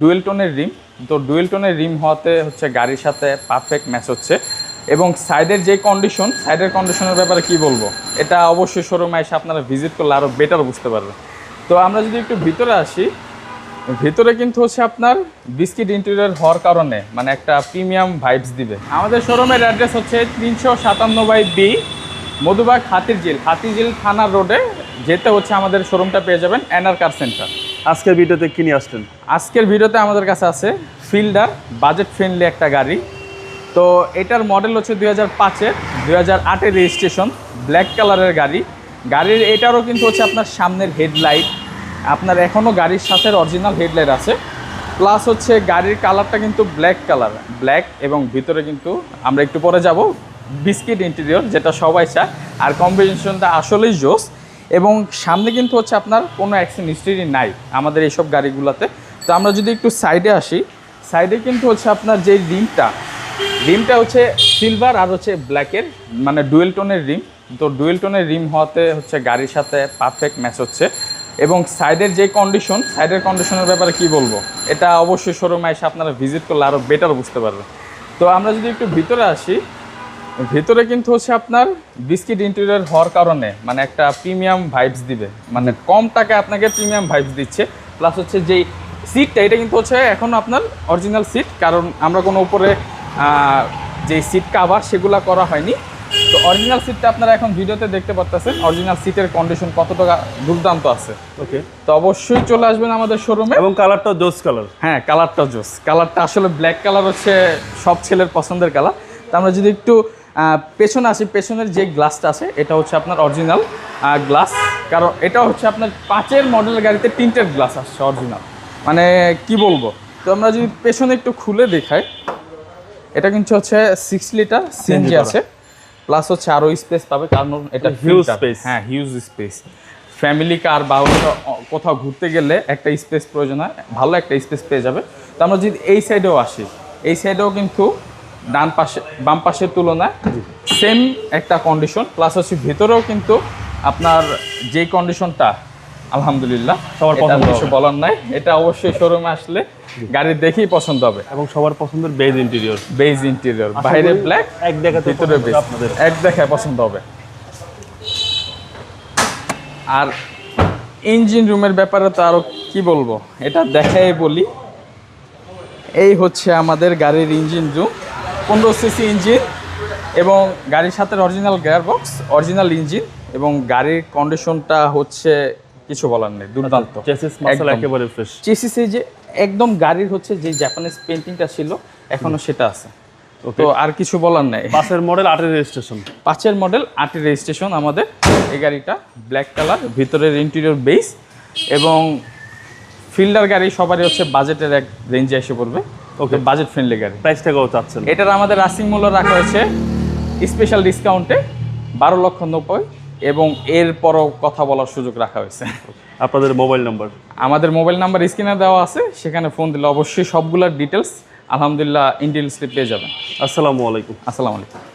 Dual টোনের রিম। তো dual টোনের রিম হওয়াতে হচ্ছে গাড়ির সাথে পারফেক্ট ম্যাচ হচ্ছে। এবং সাইডের যে কন্ডিশন সাইডের কন্ডিশনের ব্যাপারে কি বলব? এটা অবশ্যই শোরুমে এসে আপনারা ভিজিট করলে আরও বেটার বুঝতে পারবেন। তো আমরা যদি একটু ভিতরে আসি, ভিতরে কিন্তু হচ্ছে আপনার বিস্কিট ইন্টেরিয়র হওয়ার কারণে মানে একটা প্রিমিয়াম ভাইবস দিবে। আমাদের শোরুমের অ্যাড্রেস হচ্ছে তিনশো সাতান্ন বাই বি মধুবাগ হাতিরঝিল। হাতিরঝিল থানা রোডে যেতে হচ্ছে আমাদের শোরুমটা পেয়ে যাবেন এনআর কার সেন্টার আজকের ভিডিওতে কি নিয়ে আসলেন? আজকের ভিডিওতে আমাদের কাছে আছে ফিল্ডার বাজেট ফ্রেন্ডলি একটা গাড়ি। তো এটার মডেল হচ্ছে দুই হাজার পাঁচের, দুই হাজার আটের রেজিস্ট্রেশন ব্ল্যাক কালারের গাড়ি। গাড়ির এটারও কিন্তু হচ্ছে আপনার সামনের হেডলাইট আপনার এখনও গাড়ির সাথে অরিজিনাল হেডলাইট আছে। প্লাস হচ্ছে গাড়ির কালারটা কিন্তু ব্ল্যাক কালার ব্ল্যাক এবং ভিতরে কিন্তু আমরা একটু পরে যাব। বিস্কিট ইন্টেরিয়র যেটা সবাই চায়। আর কম্বিনেশনটা আসলেই জোস। এবং সামনে কিন্তু হচ্ছে আপনার কোনো অ্যাক্সিডেন্ট হিস্ট্রি নাই আমাদের এইসব গাড়িগুলোতে। তো আমরা যদি একটু সাইডে আসি সাইডে কিন্তু হচ্ছে আপনার যে রিমটা রিমটা হচ্ছে সিলভার আর হচ্ছে ব্ল্যাকের মানে ডুয়েল টোনের রিম। তো ডুয়েল টোনের রিম হওয়াতে হচ্ছে গাড়ির সাথে পারফেক্ট ম্যাচ হচ্ছে। এবং সাইডের যে কন্ডিশন সাইডের কন্ডিশনের ব্যাপারে কি বলব? এটা অবশ্যই শোরুমে এসে আপনারা ভিজিট করলে আরও বেটার বুঝতে পারবেন। তো আমরা যদি একটু ভিতরে আসি ভিতরে কিন্তু হচ্ছে আপনার বিস্কিট ইন্টেরিয়র হওয়ার কারণে মানে একটা প্রিমিয়াম ভাইবস দিবে। মানে কম টাকায় আপনাকে প্রিমিয়াম ভাইবস দিচ্ছে। প্লাস হচ্ছে যেই সিটটা এটা কিন্তু হচ্ছে এখন আপনার অরিজিনাল সিট কারণ আমরা কোনো উপরে যে সিট কাভার সেগুলো করা হয়নি। তো অরিজিনাল সিটটা আপনারা এখন ভিডিওতে দেখতে পারতেছেন অরিজিনাল সিটের কন্ডিশন কতটা দুর্দান্ত আছে। ওকে তো অবশ্যই চলে আসবেন আমাদের শোরুমে এবং কালারটা জোস কালার হ্যাঁ কালারটা জোস। কালারটা আসলে ব্ল্যাক কালার হচ্ছে সব ছেলের পছন্দের কালার তো আমরা যদি একটু পেছনে আসি পেছনের যে গ্লাসটা আছে এটা হচ্ছে আপনার অরিজিনাল গ্লাস কারণ এটা হচ্ছে আপনার পাঁচের মডেলের গাড়িতে তিনটের গ্লাস আসছে অরিজিনাল মানে কি বলব? তো আমরা যদি পেছনে একটু খুলে দেখাই এটা কিন্তু হচ্ছে সিক্স লিটার সিএনজি আছে। প্লাস হচ্ছে আরও স্পেস পাবে কারণ এটা হিউজ space। হ্যাঁ হিউজ স্পেস ফ্যামিলি কার বা কোথাও ঘুরতে গেলে একটা স্পেস প্রয়োজন হয় ভালো একটা স্পেস পেয়ে যাবে। তো আমরা যদি এই সাইডেও আসি এই সাইডেও কিন্তু ডান পাশে বাম পাশের তুলনায় সেম একটা কন্ডিশন প্লাস হচ্ছে ভেতরেও কিন্তু আপনার যে কন্ডিশনটা আলহামদুলিল্লাহ সবার পছন্দ কিছু বলার নাই এটা অবশ্যই শোরুমে আসলে গাড়ি দেখেই পছন্দ হবে। এবং সবার পছন্দের বেজ ইন্টেরিয়র বেজ ইন্টেরিয়র বাইরে ব্ল্যাক এক দেখাতে ভিতরে বেজ আপনাদের। এক দেখায় পছন্দ হবে। আর ইঞ্জিন রুমের ব্যাপারে তো আরও কি বলব? এটা দেখাই বলি। এই হচ্ছে আমাদের গাড়ির ইঞ্জিন রুম পনেরো সিসি ইঞ্জিন এবং গাড়ির সাথে অরিজিনাল গিয়ারবক্স অরিজিনাল ইঞ্জিন এবং গাড়ির কন্ডিশনটা হচ্ছে কিছু বলার নেই দুর্দান্ত। মাসাল একেবারে ফ্রেশ চেসিসে যে একদম গাড়ির হচ্ছে যে জাপানিজ পেন্টিংটা ছিল এখনও সেটা আছে। তো আর কিছু বলার নেই। পাঁচের মডেল আটের রেজিস্ট্রেশন পাঁচের মডেল আটের রেজিস্ট্রেশন আমাদের। এই গাড়িটা ব্ল্যাক কালার ভিতরের ইন্টেরিয়র বেস এবং ফিল্ডার গাড়ি সবারই হচ্ছে বাজেটের এক রেঞ্জে এসে পড়বে। ওকে বাজেট ফ্রেন্ডলি গাড়ি। প্রাইসটা কত চাচ্ছেন। এটার আমাদের রাসিং মূল্য রাখা হয়েছে স্পেশাল ডিসকাউন্টে বারো লক্ষ নব্বই এবং এরপরও কথা বলার সুযোগ রাখা হয়েছে। আপনাদের মোবাইল নাম্বার আমাদের মোবাইল নাম্বার স্ক্রিনে দেওয়া আছে সেখানে ফোন দিলে অবশ্যই সবগুলোর ডিটেলস আলহামদুলিল্লাহ ইন্ডিয়ান স্লিপ পেয়ে যাবেন। আসসালামু আলাইকুম। আসসালামু আলাইকুম।